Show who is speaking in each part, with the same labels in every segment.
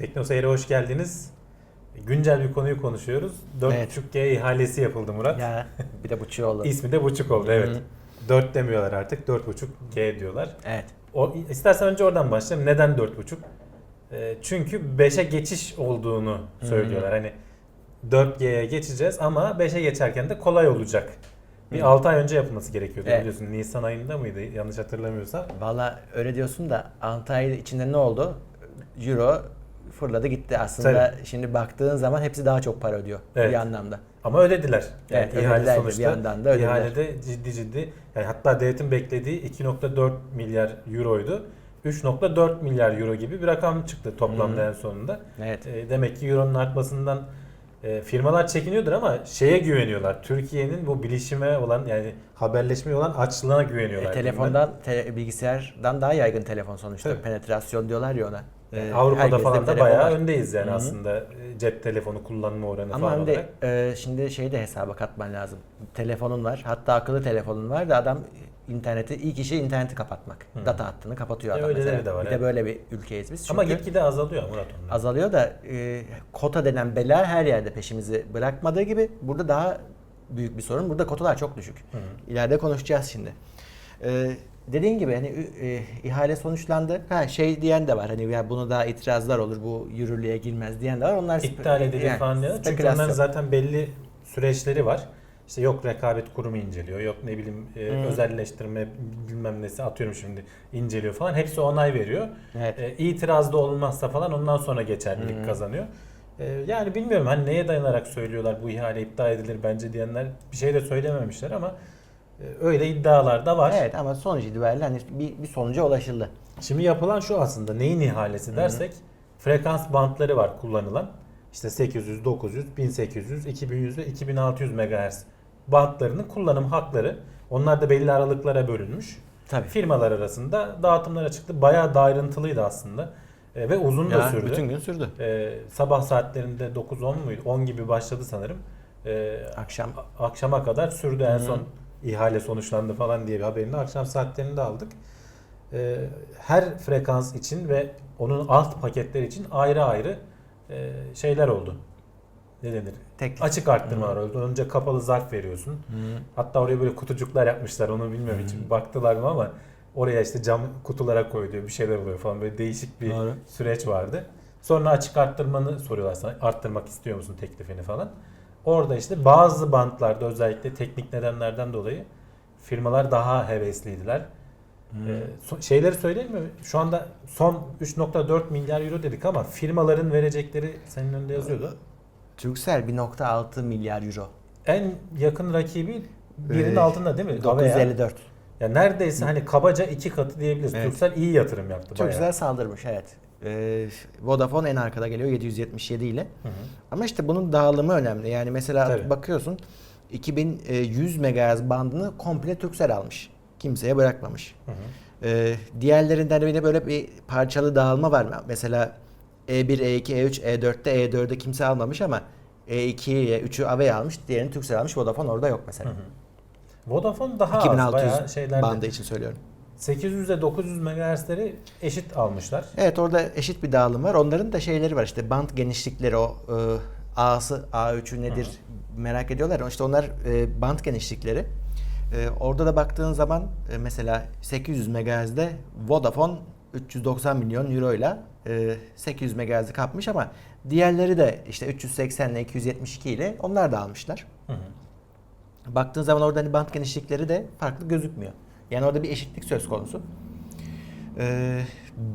Speaker 1: Tekno Seyir'e hoş geldiniz. Güncel bir konuyu konuşuyoruz. 4.5G ihalesi yapıldı Murat.
Speaker 2: Ya bir de buçuğu oldu.
Speaker 1: İsmi de buçuk oldu evet.
Speaker 2: Hı.
Speaker 1: 4 demiyorlar artık 4.5G diyorlar.
Speaker 2: Evet.
Speaker 1: O, istersen önce oradan başlayalım. Neden 4.5? Ee, çünkü 5'e geçiş olduğunu söylüyorlar. Hani 4G'ye geçeceğiz ama 5'e geçerken de kolay olacak. Bir
Speaker 2: Hı.
Speaker 1: 6 ay önce yapılması gerekiyordu
Speaker 2: Evet.
Speaker 1: biliyorsun. Nisan ayında mıydı yanlış hatırlamıyorsam.
Speaker 2: Valla öyle diyorsun da 6 ay içinde ne oldu? Euro fırladı gitti. Aslında şimdi baktığın zaman hepsi daha çok para ödüyor
Speaker 1: Evet.
Speaker 2: bir anlamda.
Speaker 1: Ama ödediler. Yani
Speaker 2: Evet,
Speaker 1: ihale
Speaker 2: ödediler de
Speaker 1: sonuçta
Speaker 2: bir yandan da ödediler.
Speaker 1: ihalede ciddi ciddi yani hatta devletin beklediği 2.4 milyar euroydu. 3.4 milyar euro gibi bir rakam çıktı toplamda
Speaker 2: Hı.
Speaker 1: en sonunda.
Speaker 2: Evet.
Speaker 1: E, demek ki euronun artmasından e, firmalar çekiniyordur ama şeye güveniyorlar. Türkiye'nin bu bilişime olan yani haberleşmeye olan açlığına güveniyorlar.
Speaker 2: E, telefondan, te- bilgisayardan daha yaygın telefon sonuçta.
Speaker 1: Tabii.
Speaker 2: Penetrasyon diyorlar ya ona. E,
Speaker 1: Avrupa'da
Speaker 2: herkeste
Speaker 1: falan da bayağı
Speaker 2: var.
Speaker 1: öndeyiz yani
Speaker 2: Hı hı.
Speaker 1: aslında e, cep telefonu kullanma oranı
Speaker 2: Ama
Speaker 1: falan olarak.
Speaker 2: de e, şimdi şeyi de hesaba katman lazım. Telefonun var. Hatta akıllı telefonun var da adam interneti ilk işi interneti kapatmak.
Speaker 1: Hı.
Speaker 2: Data hattını kapatıyor
Speaker 1: E,
Speaker 2: adam
Speaker 1: öyleleri
Speaker 2: mesela.
Speaker 1: de var,
Speaker 2: bir de böyle bir ülkeyiz biz.
Speaker 1: Ama
Speaker 2: Çünkü
Speaker 1: gitgide azalıyor Murat onlar.
Speaker 2: azalıyor da e, kota denen bela her yerde peşimizi bırakmadığı gibi burada daha büyük bir sorun. Burada kotalar çok düşük.
Speaker 1: Hı.
Speaker 2: İleride konuşacağız şimdi. E, dediğin gibi hani e, ihale sonuçlandı. Ha şey diyen de var. Hani ya bunu daha itirazlar olur. Bu yürürlüğe girmez diyen de var. Onlar
Speaker 1: İptal
Speaker 2: spe-
Speaker 1: edilir
Speaker 2: yani
Speaker 1: falan diyor. Çünkü onların zaten belli süreçleri var. İşte yok rekabet kurumu inceliyor, yok ne bileyim e,
Speaker 2: Hı.
Speaker 1: özelleştirme bilmem nesi atıyorum şimdi inceliyor falan. Hepsi onay veriyor.
Speaker 2: Evet.
Speaker 1: E, itiraz da olmazsa falan ondan sonra geçerlilik
Speaker 2: Hı.
Speaker 1: kazanıyor. E, yani bilmiyorum hani neye dayanarak söylüyorlar bu ihale iptal edilir bence diyenler bir şey de söylememişler ama e, öyle iddialar da var.
Speaker 2: Evet ama sonuç itibariyle hani bir, bir sonuca ulaşıldı.
Speaker 1: Şimdi yapılan şu aslında neyin ihalesi dersek frekans bantları var kullanılan. İşte 800, 900, 1800, 2100 ve 2600 MHz bantlarının kullanım hakları. Onlar da belli aralıklara bölünmüş.
Speaker 2: Tabii.
Speaker 1: Firmalar arasında dağıtımlara çıktı. Bayağı da ayrıntılıydı aslında. E, ve uzun da
Speaker 2: Ya,
Speaker 1: sürdü.
Speaker 2: bütün gün sürdü.
Speaker 1: E, sabah saatlerinde 9-10 muydu? 10 gibi başladı sanırım. E,
Speaker 2: Akşam.
Speaker 1: a- akşama kadar sürdü en
Speaker 2: Hı.
Speaker 1: son ihale sonuçlandı falan diye bir haberini akşam saatlerinde aldık. Ee, her frekans için ve onun alt paketler için ayrı ayrı e, şeyler oldu. Ne denir?
Speaker 2: Tek.
Speaker 1: Açık arttırmalar oldu. Önce kapalı zarf veriyorsun.
Speaker 2: Hı.
Speaker 1: Hatta oraya böyle kutucuklar yapmışlar. Onu bilmiyorum hiç
Speaker 2: Hı.
Speaker 1: baktılar mı ama oraya işte cam kutulara koyuluyor. Bir şeyler oluyor falan. Böyle değişik bir
Speaker 2: Doğru.
Speaker 1: süreç vardı. Sonra açık arttırmanı soruyorlar sana. Arttırmak istiyor musun teklifini falan. Orada işte bazı bantlarda özellikle teknik nedenlerden dolayı firmalar daha hevesliydiler. Ee, so- şeyleri söyleyeyim mi? Şu anda son 3.4 milyar euro dedik ama firmaların verecekleri senin önünde yazıyordu.
Speaker 2: Turkcell 1.6 milyar euro.
Speaker 1: En yakın rakibi birinin
Speaker 2: Ee,
Speaker 1: altında değil mi? Avea.
Speaker 2: 954.
Speaker 1: Ya neredeyse hani kabaca iki katı diyebiliriz.
Speaker 2: Evet.
Speaker 1: Turkcell iyi yatırım yaptı bayağı.
Speaker 2: Turkcell saldırmış evet. Ee, Vodafone en arkada geliyor 777 ile.
Speaker 1: Hı hı.
Speaker 2: Ama işte bunun dağılımı önemli. Yani mesela
Speaker 1: Tabii.
Speaker 2: bakıyorsun 2100 MHz bandını komple Turkcell almış. Kimseye bırakmamış.
Speaker 1: Hı hı.
Speaker 2: Ee, diğerlerinden de bir de böyle bir parçalı dağılma var. Mesela E E1, E2, E3, E4'te E4'e kimse almamış ama E E2'ye 3'ü Avea almış, diğerini Turkcell almış. Vodafone orada yok mesela.
Speaker 1: Hı hı. Vodafone daha az
Speaker 2: 2600
Speaker 1: bayağı şeylerde.
Speaker 2: bandı için söylüyorum.
Speaker 1: 800 ile 900 MHz'leri eşit almışlar.
Speaker 2: Evet orada eşit bir dağılım var. Onların da şeyleri var işte band genişlikleri o e, A'sı A3'ü nedir merak ediyorlar. İşte onlar e, band genişlikleri. E, orada da baktığın zaman e, mesela 800 MHz'de Vodafone 390 milyon euro ile e, 800 MHz'i kapmış ama diğerleri de işte 380 ile 272 ile onlar da almışlar.
Speaker 1: Hı hı.
Speaker 2: Baktığın zaman orada hani bant genişlikleri de farklı gözükmüyor. Yani orada bir eşitlik söz konusu. Ee,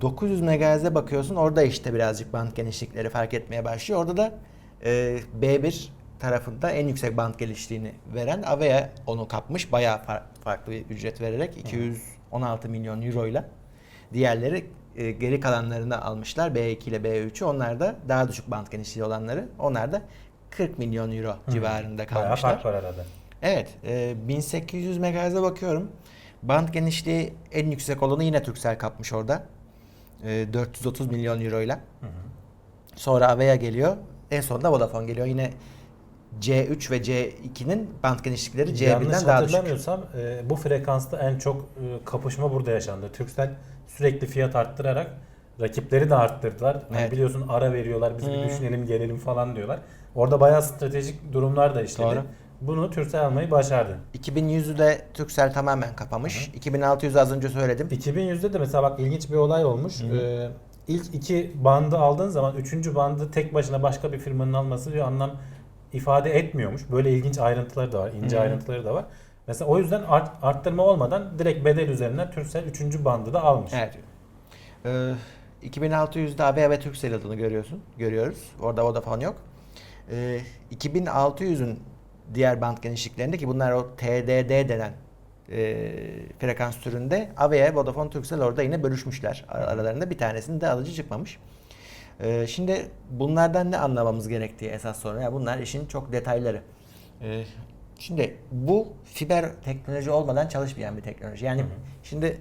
Speaker 2: 900 MHz'e bakıyorsun orada işte birazcık bant genişlikleri fark etmeye başlıyor. Orada da e, B1 tarafında en yüksek bant genişliğini veren Avea onu kapmış. Bayağı far- farklı bir ücret vererek 216 milyon euro ile. Diğerleri e, geri kalanlarını almışlar. B2 ile B3'ü. Onlar da daha düşük bant genişliği olanları. Onlar da 40 milyon euro civarında
Speaker 1: Bayağı
Speaker 2: kalmışlar.
Speaker 1: fark var arada.
Speaker 2: Evet, e, 1800 MHz'e bakıyorum. Band genişliği en yüksek olanı yine Turkcell kapmış orada. E, 430 milyon euro ile. Sonra Avea geliyor. En sonunda Vodafone geliyor. Yine C3 ve C2'nin band genişlikleri
Speaker 1: Yanlış
Speaker 2: C1'den daha düşük.
Speaker 1: hatırlamıyorsam e, bu frekansta en çok e, kapışma burada yaşandı. Turkcell sürekli fiyat arttırarak Rakipleri de arttırdılar. Hani
Speaker 2: Evet.
Speaker 1: biliyorsun ara veriyorlar, biz bir
Speaker 2: Hmm.
Speaker 1: düşünelim gelelim falan diyorlar. Orada bayağı stratejik durumlar da işledi.
Speaker 2: Doğru.
Speaker 1: Bunu Türksel almayı başardı.
Speaker 2: 2100'ü de Turkcell tamamen kapamış. 2600'ü az önce söyledim.
Speaker 1: 2100'de de mesela bak ilginç bir olay olmuş. Ee, ilk iki bandı aldığın zaman üçüncü bandı tek başına başka bir firmanın alması bir anlam ifade etmiyormuş. Böyle ilginç ayrıntıları da var, ince
Speaker 2: Hı
Speaker 1: ayrıntıları da var. Mesela o yüzden art- arttırma olmadan direkt bedel üzerinden Turkcell üçüncü bandı da almış.
Speaker 2: Evet. Ee, 2600'de AB ve Turkcell adını görüyorsun. Görüyoruz. Orada Vodafone yok. Ee, 2600'ün diğer band genişliklerinde ki bunlar o TDD denen e, frekans türünde Avea, Vodafone, Turkcell orada yine bölüşmüşler. Ar- Aralarında bir tanesinin de alıcı çıkmamış. Ee, şimdi bunlardan ne anlamamız gerektiği esas sorun. Yani bunlar işin çok detayları. Ee, şimdi bu fiber teknoloji olmadan çalışmayan bir teknoloji. Yani
Speaker 1: Hı hı.
Speaker 2: şimdi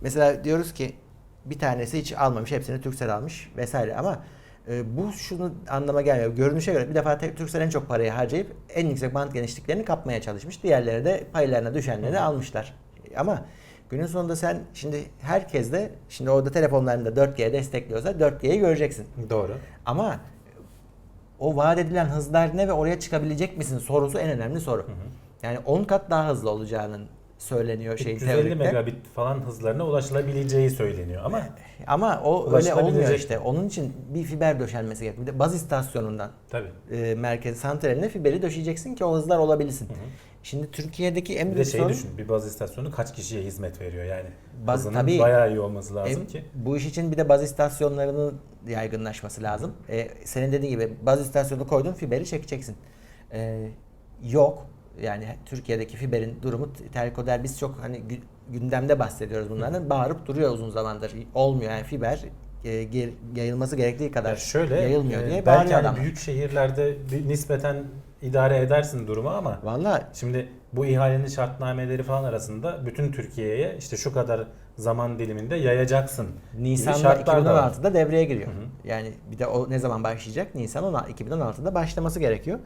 Speaker 2: mesela diyoruz ki bir tanesi hiç almamış, hepsini Turkcell almış vesaire ama e, bu şunu anlama gelmiyor. Görünüşe göre bir defa Turkcell en çok parayı harcayıp en yüksek band genişliklerini kapmaya çalışmış. Diğerleri de paylarına düşenleri almışlar. Ama günün sonunda sen şimdi herkes de şimdi orada telefonlarında 4G destekliyorsa 4G'yi göreceksin.
Speaker 1: Doğru.
Speaker 2: Ama o vaat edilen hızlar ne ve oraya çıkabilecek misin sorusu en önemli soru.
Speaker 1: Hı hı.
Speaker 2: Yani 10 kat daha hızlı olacağının söyleniyor şeyin
Speaker 1: 350
Speaker 2: teorikte.
Speaker 1: megabit falan hızlarına ulaşılabileceği söyleniyor ama
Speaker 2: Ama o öyle olmuyor işte. Onun için bir fiber döşenmesi gerekiyor. Bir de baz istasyonundan
Speaker 1: tabii.
Speaker 2: e, merkez santraline fiberi döşeyeceksin ki o hızlar olabilsin.
Speaker 1: Hı hı.
Speaker 2: Şimdi Türkiye'deki en
Speaker 1: Bir de
Speaker 2: büyük
Speaker 1: şey
Speaker 2: sorun
Speaker 1: düşün, bir baz istasyonu kaç kişiye hizmet veriyor yani.
Speaker 2: Baz-
Speaker 1: Hızının
Speaker 2: tabii.
Speaker 1: bayağı iyi olması lazım
Speaker 2: E,
Speaker 1: ki.
Speaker 2: Bu iş için bir de baz istasyonlarının yaygınlaşması lazım. E, senin dediğin gibi baz istasyonu koydun fiberi çekeceksin. E, yok. Yani Türkiye'deki fiberin durumu telkoder biz çok hani gü- gündemde bahsediyoruz bunlardan. Bağırıp duruyor uzun zamandır. Olmuyor yani fiber e, ger- yayılması gerektiği kadar
Speaker 1: Ya şöyle
Speaker 2: yayılmıyor
Speaker 1: e,
Speaker 2: diye
Speaker 1: belki
Speaker 2: adamlar.
Speaker 1: büyük şehirlerde bir nispeten idare edersin durumu ama
Speaker 2: Vallahi
Speaker 1: şimdi bu ihalenin şartnameleri falan arasında bütün Türkiye'ye işte şu kadar zaman diliminde yayacaksın.
Speaker 2: Nisan'da
Speaker 1: şartlar da var.
Speaker 2: 2016'da devreye giriyor.
Speaker 1: Hı hı.
Speaker 2: Yani bir de o ne zaman başlayacak? Nisan 16 2016'da başlaması gerekiyor.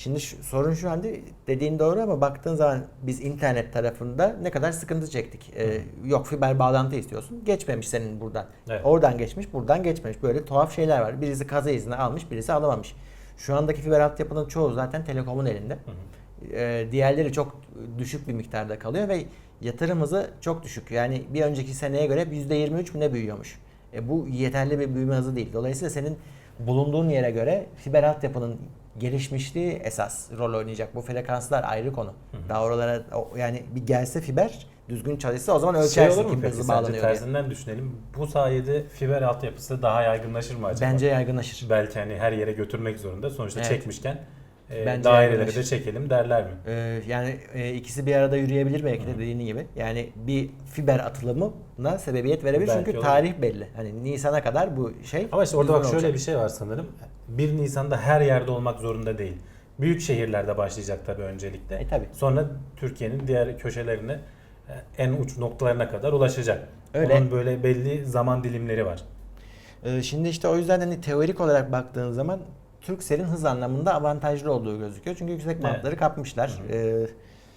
Speaker 2: Şimdi şu, sorun şu anda dediğin doğru ama baktığın zaman biz internet tarafında ne kadar sıkıntı çektik. Ee, yok fiber bağlantı istiyorsun. Geçmemiş senin buradan.
Speaker 1: Evet.
Speaker 2: Oradan geçmiş, buradan geçmemiş. Böyle tuhaf şeyler var. Birisi kaza izni almış, birisi alamamış. Şu andaki fiber altyapının çoğu zaten telekomun elinde.
Speaker 1: Hı hı.
Speaker 2: Ee, diğerleri çok düşük bir miktarda kalıyor ve yatırım hızı çok düşük. Yani bir önceki seneye göre %23 mi ne büyüyormuş. E, bu yeterli bir büyüme hızı değil. Dolayısıyla senin bulunduğun yere göre fiber altyapının gelişmişliği esas rol oynayacak. Bu frekanslar ayrı konu. Daha oralara yani bir gelse fiber düzgün çalışsa o zaman
Speaker 1: Şey
Speaker 2: ölçersin
Speaker 1: mu
Speaker 2: kim hızlı bağlanıyor diye.
Speaker 1: tersinden düşünelim. Bu sayede fiber altyapısı daha yaygınlaşır mı acaba?
Speaker 2: Bence yaygınlaşır.
Speaker 1: Belki hani her yere götürmek zorunda. Sonuçta
Speaker 2: Evet.
Speaker 1: çekmişken e,
Speaker 2: Bence
Speaker 1: daireleri de çekelim derler mi?
Speaker 2: Ee, yani e, ikisi bir arada yürüyebilir belki de dediğin gibi. Yani bir fiber atılımına sebebiyet verebilir
Speaker 1: Belki
Speaker 2: çünkü
Speaker 1: olur.
Speaker 2: tarih belli. Hani Nisan'a kadar bu şey.
Speaker 1: Ama işte orada bak
Speaker 2: düzgün
Speaker 1: şöyle
Speaker 2: olacak.
Speaker 1: bir şey var sanırım. 1 Nisan'da her yerde olmak zorunda değil. Büyük şehirlerde başlayacak tabii öncelikle.
Speaker 2: E, tabii.
Speaker 1: Sonra Türkiye'nin diğer köşelerine e, en uç noktalarına kadar ulaşacak.
Speaker 2: Öyle.
Speaker 1: Onun böyle belli zaman dilimleri var.
Speaker 2: Ee, şimdi işte o yüzden hani teorik olarak baktığın zaman Turkcell'in hız anlamında avantajlı olduğu gözüküyor. Çünkü yüksek
Speaker 1: Evet.
Speaker 2: bantları kapmışlar. Ee,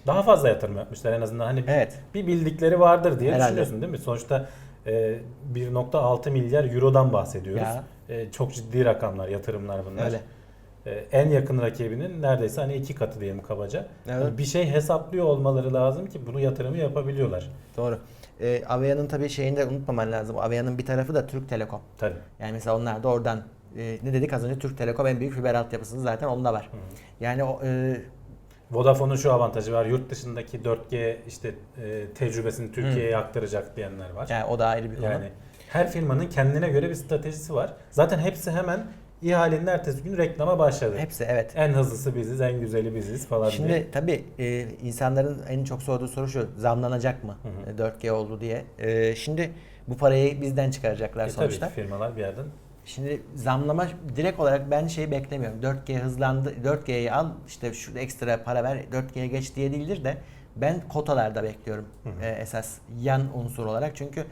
Speaker 1: Daha fazla yatırım yapmışlar en azından. Hani
Speaker 2: evet.
Speaker 1: bir bildikleri vardır diye
Speaker 2: Herhalde.
Speaker 1: düşünüyorsun değil mi? Sonuçta e, 1.6 milyar eurodan bahsediyoruz.
Speaker 2: Ya.
Speaker 1: E, çok ciddi rakamlar, yatırımlar bunlar.
Speaker 2: Öyle.
Speaker 1: E, en yakın rakibinin neredeyse hani iki katı diyelim kabaca.
Speaker 2: Evet.
Speaker 1: Hani bir şey hesaplıyor olmaları lazım ki bunu yatırımı yapabiliyorlar.
Speaker 2: Doğru. Ee, Avea'nın tabii şeyini de unutmaman lazım. Avea'nın bir tarafı da Türk Telekom.
Speaker 1: Tabii.
Speaker 2: Yani mesela onlar da oradan e, ne dedik az önce Türk Telekom en büyük fiber altyapısı zaten onda var. Yani o e,
Speaker 1: Vodafone'un şu avantajı var. Yurt dışındaki 4G işte e, tecrübesini Türkiye'ye aktaracak diyenler var.
Speaker 2: yani o da ayrı bir konu.
Speaker 1: Yani her firmanın kendine göre bir stratejisi var. Zaten hepsi hemen ihalenin ertesi gün reklama başladı.
Speaker 2: Hepsi evet.
Speaker 1: En hızlısı biziz, en güzeli biziz falan diye.
Speaker 2: Şimdi tabii e, insanların en çok sorduğu soru şu zamlanacak mı
Speaker 1: Hı
Speaker 2: E, 4G oldu diye. E, şimdi bu parayı bizden çıkaracaklar
Speaker 1: E
Speaker 2: sonuçta.
Speaker 1: tabii firmalar bir yerden
Speaker 2: Şimdi zamlama direkt olarak ben şey beklemiyorum. 4G hızlandı. 4G'yi al işte şu ekstra para ver 4G'ye geç diye değildir de ben kotalarda bekliyorum e, esas yan unsur olarak. Çünkü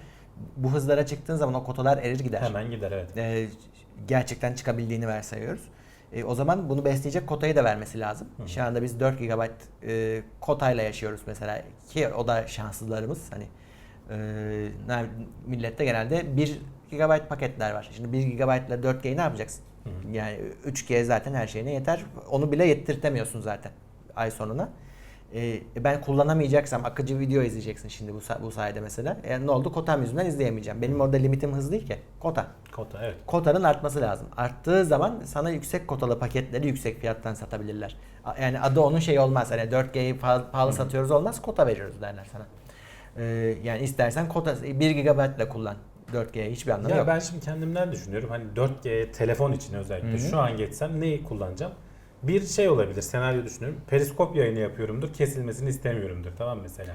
Speaker 2: bu hızlara çıktığın zaman o kotalar erir gider.
Speaker 1: hemen gider evet.
Speaker 2: E, gerçekten çıkabildiğini varsayıyoruz. E, o zaman bunu besleyecek kotayı da vermesi lazım. Şu anda biz 4 GB e, kotayla yaşıyoruz mesela ki o da şanslılarımız hani ne- millette genelde 1 GB paketler var. Şimdi 1 GB ile 4G'yi ne yapacaksın? Yani 3G zaten her şeyine yeter. Onu bile yettirtemiyorsun zaten ay sonuna. Ee, ben kullanamayacaksam akıcı video izleyeceksin şimdi bu, bu sayede mesela. E, ne oldu? Kotam yüzünden izleyemeyeceğim. Benim orada limitim hız değil ki. Kota.
Speaker 1: Kota evet.
Speaker 2: Kotanın artması lazım. Arttığı zaman sana yüksek kotalı paketleri yüksek fiyattan satabilirler. Yani adı onun şey olmaz. Hani 4G'yi pahalı, pahalı satıyoruz olmaz. Kota veriyoruz derler sana. Ee, yani istersen kota 1 GB ile kullan. 4G'ye hiçbir anlamı
Speaker 1: Ya
Speaker 2: yok.
Speaker 1: ben şimdi kendimden düşünüyorum. Hani 4G telefon için özellikle
Speaker 2: Hı hı.
Speaker 1: şu an geçsem neyi kullanacağım? Bir şey olabilir. Senaryo düşünüyorum. Periskop yayını yapıyorumdur. Kesilmesini istemiyorumdur. Tamam mesela.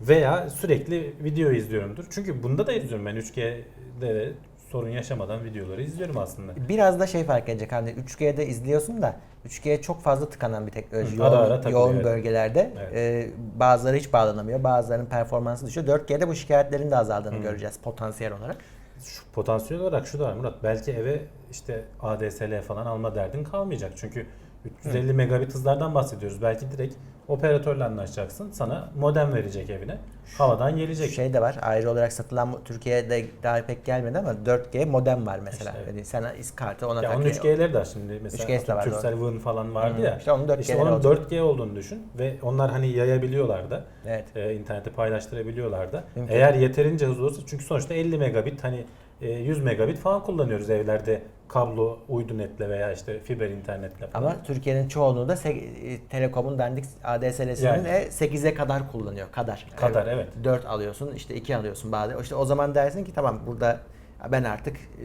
Speaker 1: Veya sürekli video izliyorumdur. Çünkü bunda da izliyorum ben 3G'de de sorun yaşamadan videoları izliyorum aslında.
Speaker 2: Biraz da şey fark edecek hani 3G'de izliyorsun da 3G'ye çok fazla tıkanan bir teknoloji.
Speaker 1: Hı,
Speaker 2: yoğun,
Speaker 1: ara ara takılıyor,
Speaker 2: yoğun
Speaker 1: evet.
Speaker 2: bölgelerde.
Speaker 1: Evet.
Speaker 2: Ee, bazıları hiç bağlanamıyor. Bazılarının performansı düşüyor. 4G'de bu şikayetlerin de azaldığını
Speaker 1: Hı.
Speaker 2: göreceğiz potansiyel olarak.
Speaker 1: Şu potansiyel olarak şu da var Murat. Belki eve işte ADSL falan alma derdin kalmayacak. Çünkü 350 megabit hızlardan bahsediyoruz. Belki direkt operatörle anlaşacaksın. Sana modem verecek evine. Havadan gelecek.
Speaker 2: Şey de var ayrı olarak satılan Türkiye'de daha pek gelmedi ama 4G modem var mesela.
Speaker 1: İşte evet.
Speaker 2: Yani sen iskartı ona
Speaker 1: Ya onun
Speaker 2: takıyor.
Speaker 1: 3G'leri de şimdi mesela
Speaker 2: 3G'si de var,
Speaker 1: Turkcell falan vardı
Speaker 2: Hı,
Speaker 1: ya.
Speaker 2: işte onun 4G'leri
Speaker 1: İşte onun
Speaker 2: olacak.
Speaker 1: 4G olduğunu düşün ve onlar hani yayabiliyorlar da.
Speaker 2: Evet.
Speaker 1: e, internete paylaştırabiliyorlar da.
Speaker 2: Mümkün.
Speaker 1: Eğer yeterince hızlı olursa çünkü sonuçta 50 megabit hani 100 megabit falan kullanıyoruz evlerde kablo uydu netle veya işte fiber internetle falan.
Speaker 2: Ama Türkiye'nin çoğunluğu da e, Telekom'un dandik ADSL'sinin
Speaker 1: Yani.
Speaker 2: e, 8'e kadar kullanıyor. Kadar.
Speaker 1: Kadar, evet.
Speaker 2: 4 alıyorsun işte 2 alıyorsun bazı. İşte o zaman dersin ki tamam burada ben artık e,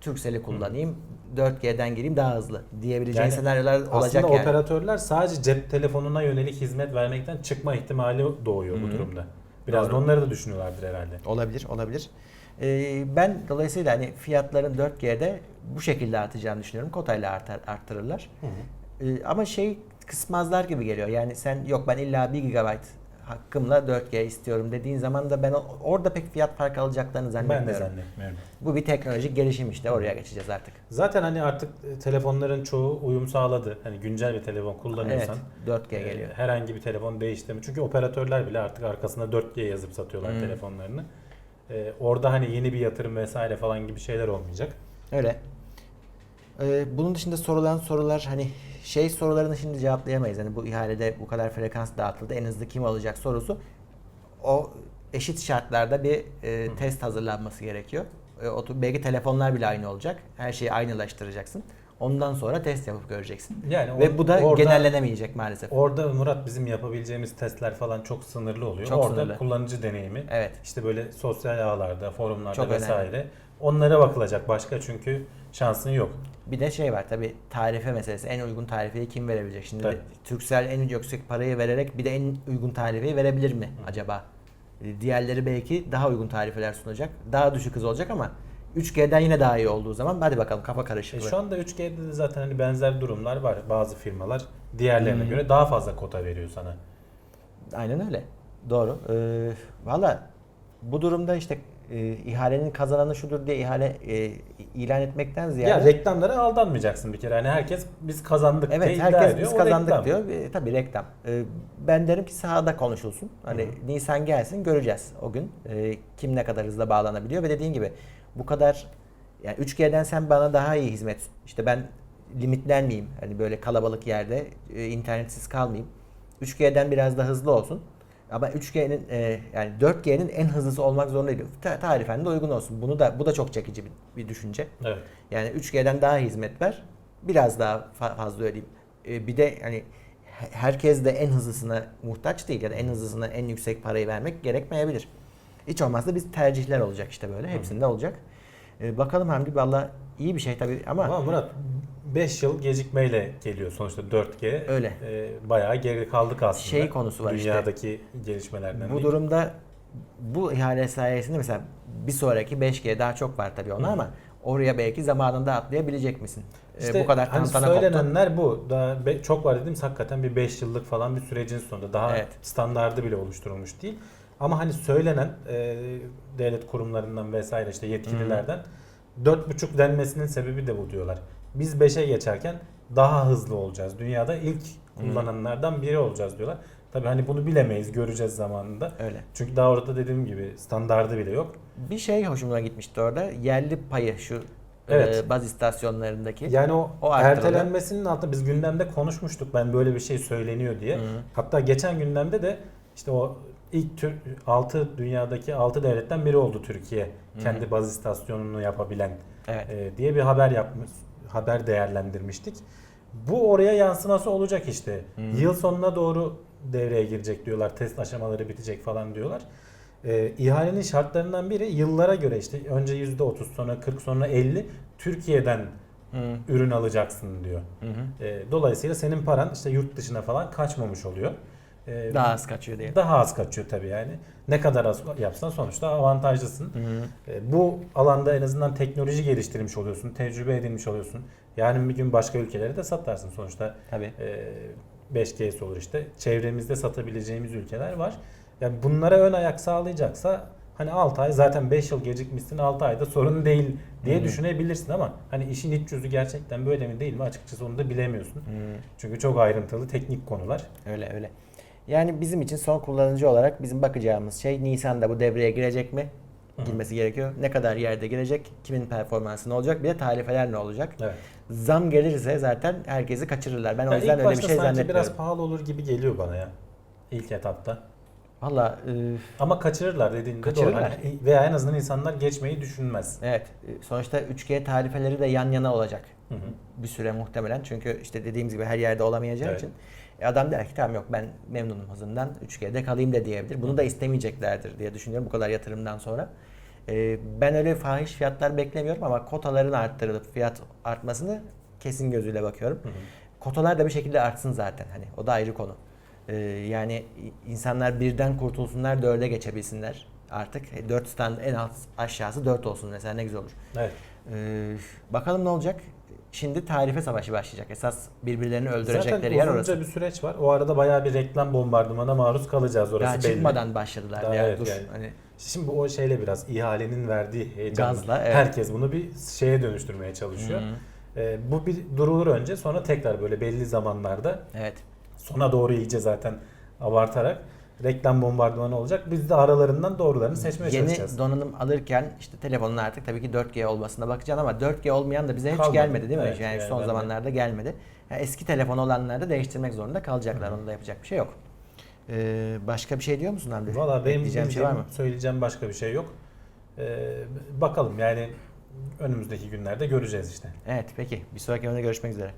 Speaker 2: Turkcell'i kullanayım. 4G'den gireyim daha hızlı diyebileceğin
Speaker 1: Yani
Speaker 2: senaryolar olacak
Speaker 1: Aslında
Speaker 2: yani.
Speaker 1: operatörler sadece cep telefonuna yönelik hizmet vermekten çıkma ihtimali doğuyor bu
Speaker 2: Hı hı.
Speaker 1: durumda. Biraz da
Speaker 2: Doğru.
Speaker 1: onları da düşünüyorlardır herhalde.
Speaker 2: Olabilir, olabilir. Ee, ben dolayısıyla hani fiyatların 4G'de bu şekilde artacağını düşünüyorum. Kotayla artar, arttırırlar. Ee, ama şey kısmazlar gibi geliyor. Yani sen yok ben illa 1 GB hakkımla 4G istiyorum dediğin zaman da ben orada pek fiyat farkı alacaklarını
Speaker 1: Ben de
Speaker 2: zannetmiyorum.
Speaker 1: zannetmiyorum.
Speaker 2: Bu bir teknolojik gelişim işte oraya geçeceğiz artık.
Speaker 1: Zaten hani artık e, telefonların çoğu uyum sağladı. Hani güncel bir telefon
Speaker 2: Evet,
Speaker 1: kullanıyorsan
Speaker 2: 4G
Speaker 1: e,
Speaker 2: geliyor.
Speaker 1: herhangi bir telefon değiştirme. Çünkü operatörler bile artık arkasına 4G yazıp satıyorlar
Speaker 2: Hmm.
Speaker 1: telefonlarını. E, orada hani yeni bir yatırım vesaire falan gibi şeyler olmayacak.
Speaker 2: Öyle. Ee, bunun dışında sorulan sorular hani şey sorularını şimdi cevaplayamayız. Hani bu ihalede bu kadar frekans dağıtıldı en hızlı kim alacak sorusu. O eşit şartlarda bir e, test hazırlanması gerekiyor. E, o, belki telefonlar bile aynı olacak. Her şeyi aynılaştıracaksın. Ondan sonra test yapıp göreceksin.
Speaker 1: Yani
Speaker 2: Ve bu da
Speaker 1: orada-
Speaker 2: genellenemeyecek maalesef.
Speaker 1: Orada Murat bizim yapabileceğimiz testler falan çok sınırlı oluyor.
Speaker 2: Çok
Speaker 1: Orada
Speaker 2: sınırlı.
Speaker 1: kullanıcı deneyimi.
Speaker 2: Evet.
Speaker 1: İşte böyle sosyal ağlarda, forumlarda
Speaker 2: Çok
Speaker 1: vesaire. Onlara bakılacak başka çünkü şansın yok.
Speaker 2: Bir de şey var tabi tarife meselesi. En uygun tarifeyi kim verebilecek? Şimdi
Speaker 1: Tabii.
Speaker 2: Türksel en yüksek parayı vererek bir de en uygun tarifeyi verebilir mi acaba? Diğerleri belki daha uygun tarifeler sunacak. Daha düşük hız olacak ama 3G'den yine daha iyi olduğu zaman hadi bakalım kafa
Speaker 1: E
Speaker 2: karışıklığı.
Speaker 1: şu anda 3G'de de zaten hani benzer durumlar var. Bazı firmalar diğerlerine
Speaker 2: Hmm.
Speaker 1: göre daha fazla kota veriyor sana.
Speaker 2: Aynen öyle. Doğru. Ee, Valla bu durumda işte e, ihalenin kazananı şudur diye ihale e, ilan etmekten ziyade
Speaker 1: Ya reklamlara aldanmayacaksın bir kere. Hani herkes biz kazandık diye
Speaker 2: Evet
Speaker 1: iddia
Speaker 2: herkes
Speaker 1: ediyor.
Speaker 2: biz
Speaker 1: O
Speaker 2: kazandık
Speaker 1: reklam.
Speaker 2: diyor. E, tabii reklam. E, ben derim ki sahada konuşulsun. Hani
Speaker 1: Hı
Speaker 2: Nisan gelsin göreceğiz o gün. E, kim ne kadar hızlı bağlanabiliyor ve dediğin gibi bu kadar yani 3G'den sen bana daha iyi hizmet. İşte ben limitlenmeyeyim. Hani böyle kalabalık yerde e, internetsiz kalmayayım. 3G'den biraz da hızlı olsun. Ama 3G'nin e, yani 4G'nin en hızlısı olmak zorunda değil. Ta- tarifen de uygun olsun. Bunu da bu da çok çekici bir, bir düşünce.
Speaker 1: Evet.
Speaker 2: Yani 3G'den daha hizmet ver. Biraz daha fa- fazla ödeyeyim. Ee, bir de hani he- herkes de en hızlısına muhtaç değil ya da en hızlısına en yüksek parayı vermek gerekmeyebilir. Hiç olmazsa biz tercihler olacak işte böyle. Hepsinde olacak. Ee, bakalım Hamdi valla iyi bir şey tabii ama,
Speaker 1: Ama Murat 5 yıl gecikmeyle geliyor sonuçta 4G.
Speaker 2: Öyle.
Speaker 1: E, bayağı geri kaldık aslında.
Speaker 2: Şey konusu var işte.
Speaker 1: Dünyadaki gelişmelerden.
Speaker 2: bu
Speaker 1: değil.
Speaker 2: durumda bu ihale sayesinde mesela bir sonraki 5G daha çok var tabii ona
Speaker 1: Hı.
Speaker 2: ama oraya belki zamanında atlayabilecek misin? Ee,
Speaker 1: İşte
Speaker 2: bu kadar
Speaker 1: hani söylenenler bu. Daha be- çok var dediğimiz hakikaten bir 5 yıllık falan bir sürecin sonunda. Daha
Speaker 2: Evet.
Speaker 1: standardı bile oluşturulmuş değil. Ama hani söylenen e, devlet kurumlarından vesaire işte yetkililerden 4.5 denmesinin sebebi de bu diyorlar. Biz 5'e geçerken daha hızlı olacağız. Dünyada ilk kullananlardan biri olacağız diyorlar. Tabii hani bunu bilemeyiz, göreceğiz zamanında.
Speaker 2: Öyle.
Speaker 1: Çünkü daha orada dediğim gibi standardı bile yok.
Speaker 2: Bir şey hoşuma gitmişti orada. Yerli payı şu
Speaker 1: Evet.
Speaker 2: e, baz istasyonlarındaki.
Speaker 1: Yani o,
Speaker 2: O arttırıldı.
Speaker 1: ertelenmesinin altında biz gündemde konuşmuştuk ben böyle bir şey söyleniyor diye. Hatta geçen gündemde de işte o ilk tür 6 dünyadaki 6 devletten biri oldu Türkiye. Kendi baz istasyonunu yapabilen
Speaker 2: Evet.
Speaker 1: e, diye bir haber yapmış haber değerlendirmiştik. Bu oraya yansıması olacak işte. Yıl sonuna doğru devreye girecek diyorlar. Test aşamaları bitecek falan diyorlar. E, ihalenin şartlarından biri yıllara göre işte önce %30 sonra 40 sonra 50 Türkiye'den
Speaker 2: Hı.
Speaker 1: ürün alacaksın diyor.
Speaker 2: Hı hı.
Speaker 1: E, dolayısıyla senin paran işte yurt dışına falan kaçmamış oluyor. E,
Speaker 2: Daha az kaçıyor diye.
Speaker 1: daha az kaçıyor tabii yani. Ne kadar az yapsan sonuçta avantajlısın.
Speaker 2: Hı.
Speaker 1: E, Bu alanda en azından teknoloji geliştirmiş oluyorsun, tecrübe edinmiş oluyorsun. Yarın bir gün başka ülkelere de satarsın sonuçta.
Speaker 2: Tabii.
Speaker 1: e, 5G'si olur işte. Çevremizde satabileceğimiz ülkeler var. Yani bunlara ön ayak sağlayacaksa hani 6 ay zaten 5 yıl gecikmişsin 6 ayda sorun değil diye
Speaker 2: hı.
Speaker 1: düşünebilirsin ama hani işin iç yüzü gerçekten böyle mi değil mi açıkçası onu da bilemiyorsun.
Speaker 2: Hı.
Speaker 1: Çünkü çok ayrıntılı teknik konular.
Speaker 2: Öyle öyle. Yani bizim için son kullanıcı olarak bizim bakacağımız şey Nisan'da bu devreye girecek mi? Girmesi gerekiyor. Ne kadar yerde girecek? Kimin performansı ne olacak? Bir de tarifeler ne olacak?
Speaker 1: Evet.
Speaker 2: Zam gelirse zaten herkesi kaçırırlar. Ben o
Speaker 1: Yani
Speaker 2: yüzden
Speaker 1: ilk
Speaker 2: öyle bir şey zannetmiyorum.
Speaker 1: biraz pahalı olur gibi geliyor bana ya. İlk etapta.
Speaker 2: Valla e,
Speaker 1: Ama kaçırırlar dediğinde doğru.
Speaker 2: Kaçırırlar.
Speaker 1: Hani veya en azından insanlar geçmeyi düşünmez.
Speaker 2: evet e, sonuçta 3G tarifeleri de yan yana olacak.
Speaker 1: Hı hı.
Speaker 2: Bir süre muhtemelen. Çünkü işte dediğimiz gibi her yerde olamayacağı
Speaker 1: Evet.
Speaker 2: için. E adam der ki tamam yok ben memnunum hızından 3G'de kalayım da diyebilir. Bunu da istemeyeceklerdir diye düşünüyorum bu kadar yatırımdan sonra. E, ben öyle fahiş fiyatlar beklemiyorum ama kotaların arttırılıp fiyat artmasını kesin gözüyle bakıyorum.
Speaker 1: Hı hı.
Speaker 2: Kotalar da bir şekilde artsın zaten hani o da ayrı konu. Ee, yani insanlar birden kurtulsunlar dörde geçebilsinler artık. E, Dört stand en alt aşağısı dört olsun mesela ne güzel olur.
Speaker 1: Evet.
Speaker 2: Ee, bakalım ne olacak? Şimdi tarife savaşı başlayacak. Esas birbirlerini
Speaker 1: Zaten
Speaker 2: öldürecekleri yer
Speaker 1: uzunca
Speaker 2: orası.
Speaker 1: bir süreç var. O arada bayağı bir reklam bombardımana maruz kalacağız orası
Speaker 2: Daha
Speaker 1: belli.
Speaker 2: çıkmadan başladılar
Speaker 1: Daha
Speaker 2: ya
Speaker 1: evet
Speaker 2: dur.
Speaker 1: yani.
Speaker 2: Hani
Speaker 1: Şimdi o şeyle biraz ihalenin verdiği heyecanla
Speaker 2: Gazla, evet.
Speaker 1: herkes bunu bir şeye dönüştürmeye çalışıyor.
Speaker 2: Hı.
Speaker 1: Ee, bu bir durulur önce sonra tekrar böyle belli zamanlarda
Speaker 2: evet.
Speaker 1: sona doğru iyice zaten abartarak reklam bombardımanı olacak. Biz de aralarından doğrularını seçmeye
Speaker 2: Yeni
Speaker 1: çalışacağız.
Speaker 2: donanım alırken işte telefonun artık tabii ki 4G olmasına bakacaksın ama 4G olmayan da bize hiç
Speaker 1: Kalmadı.
Speaker 2: gelmedi değil mi?
Speaker 1: Evet,
Speaker 2: yani, son
Speaker 1: de-
Speaker 2: zamanlarda gelmedi. Yani eski telefon olanlar da değiştirmek zorunda kalacaklar. Onda yapacak bir şey yok. Ee, başka bir şey diyor musun Hamdi?
Speaker 1: Valla benim
Speaker 2: Ekleyeceğim bir şey var mı?
Speaker 1: söyleyeceğim başka bir şey yok. Ee, bakalım yani önümüzdeki günlerde göreceğiz işte.
Speaker 2: Evet peki. Bir sonraki bölümde görüşmek üzere.